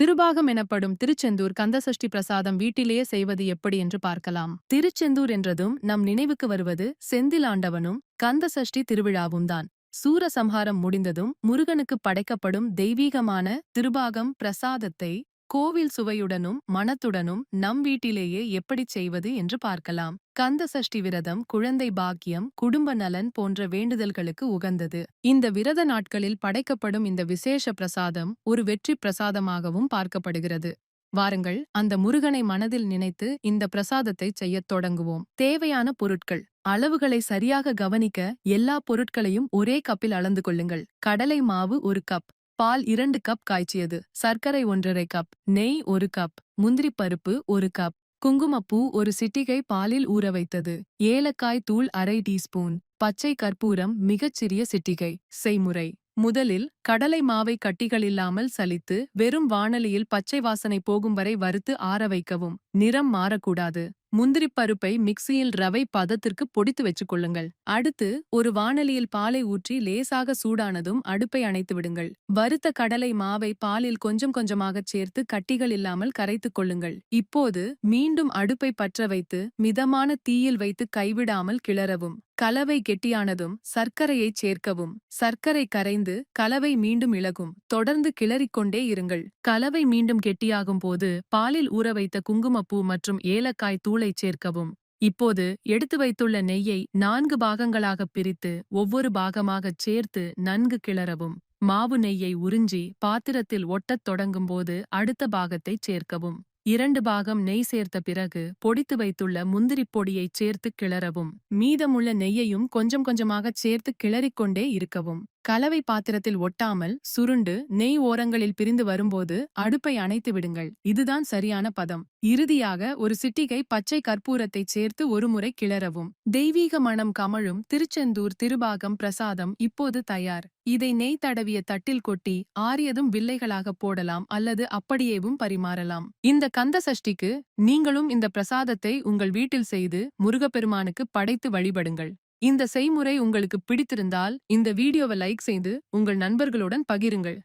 திருபாகம் எனப்படும் திருச்செந்தூர் கந்தசஷ்டி பிரசாதம் வீட்டிலேயே செய்வது எப்படி என்று பார்க்கலாம். திருச்செந்தூர் என்றதும் நம் நினைவுக்கு வருவது செந்தில் ஆண்டவனும் கந்தசஷ்டி திருவிழாவும் தான். சூரசம்ஹாரம் முடிந்ததும் முருகனுக்கு படைக்கப்படும் தெய்வீகமான திருபாகம் பிரசாதத்தை கோவில் சுவையுடனும் மனத்துடனும் நம் வீட்டிலேயே எப்படிச் செய்வது என்று பார்க்கலாம். கந்த சஷ்டி விரதம் குழந்தை பாக்கியம் குடும்ப நலன் போன்ற வேண்டுதல்களுக்கு உகந்தது. இந்த விரத நாட்களில் படைக்கப்படும் இந்த விசேஷ பிரசாதம் ஒரு வெற்றி பிரசாதமாகவும் பார்க்கப்படுகிறது. வாருங்கள் அந்த முருகனை மனதில் நினைத்து இந்த பிரசாதத்தை செய்யத் தொடங்குவோம். தேவையான பொருட்கள். அளவுகளை சரியாக கவனிக்க எல்லா பொருட்களையும் ஒரே கப்பில் அளந்து கொள்ளுங்கள். கடலை மாவு ஒரு கப். பால் இரண்டு கப் காய்ச்சியது. சர்க்கரை ஒன்றரை கப் நெய் ஒரு கப் முந்திரி பருப்பு ஒரு கப் குங்குமப்பூ ஒரு சிட்டிகை பாலில் ஊற வைத்தது. ஏலக்காய் தூள் அரை டீஸ்பூன் பச்சை கற்பூரம் மிகச்சிறிய சிட்டிகை செய்முறை. முதலில் கடலை மாவை கட்டிகளில்லாமல் சலித்து வெறும் வாணலியில் பச்சை வாசனை போகும் வரை வறுத்து ஆற வைக்கவும். நிறம் மாறக்கூடாது. முந்திரிப் பருப்பை மிக்சியில் ரவை பதத்திற்கு பொடித்து வச்சுக் கொள்ளுங்கள் அடுத்து ஒரு வானலியில் பாலை ஊற்றி லேசாக சூடானதும் அடுப்பை அணைத்து விடுங்கள். வறுத்த கடலை மாவை பாலில் கொஞ்சம் கொஞ்சமாகச் சேர்த்து கட்டிகள் இல்லாமல் கரைத்துக் கொள்ளுங்கள். இப்போது மீண்டும் அடுப்பை பற்ற வைத்து மிதமான தீயில் வைத்து கைவிடாமல் கிளறவும். கலவை கெட்டியானதும் சர்க்கரையைச் சேர்க்கவும். சர்க்கரை கரைந்து கலவை மீண்டும் இழகும். தொடர்ந்து கிளறிக்கொண்டே இருங்கள். கலவை மீண்டும் கெட்டியாகும் போது பாலில் ஊற வைத்த குங்குமப்பூ மற்றும் ஏலக்காய் தூளைச் சேர்க்கவும். இப்போது எடுத்து வைத்துள்ள நெய்யை நான்கு பாகங்களாகப் பிரித்து ஒவ்வொரு பாகமாகச் சேர்த்து நன்கு கிளறவும். மாவு நெய்யை உறிஞ்சி பாத்திரத்தில் ஒட்டத் தொடங்கும்போது அடுத்த பாகத்தைச் சேர்க்கவும். இரண்டு பாகம் நெய் சேர்த்த பிறகு பொடித்து வைத்துள்ள முந்திரிப் பொடியைச் சேர்த்து கிளறவும். மீதமுள்ள நெய்யையும் கொஞ்சம் கொஞ்சமாகச் சேர்த்து கிளறிக்கொண்டே இருக்கவும். கலவை பாத்திரத்தில் ஒட்டாமல் சுருண்டு நெய் ஓரங்களில் பிரிந்து வரும்போது அடுப்பை அணைத்து விடுங்கள். இதுதான் சரியான பதம். இறுதியாக ஒரு சிட்டிகை பச்சை கற்பூரத்தை சேர்த்து ஒருமுறை கிளறவும். தெய்வீக மணம் கமழும் திருச்செந்தூர் திருபாகம் பிரசாதம் இப்போது தயார். இதை நெய் தடவிய தட்டில் கொட்டி ஆரியதும் வில்லைகளாக போடலாம் அல்லது அப்படியேவும் பரிமாறலாம். இந்த கந்த சஷ்டிக்கு நீங்களும் இந்த பிரசாதத்தை உங்கள் வீட்டில் செய்து முருகப்பெருமானுக்கு படைத்து வழிபடுங்கள். இந்த செய்முறை உங்களுக்கு பிடித்திருந்தால் இந்த வீடியோவை லைக் செய்து உங்கள் நண்பர்களுடன் பகிருங்கள்.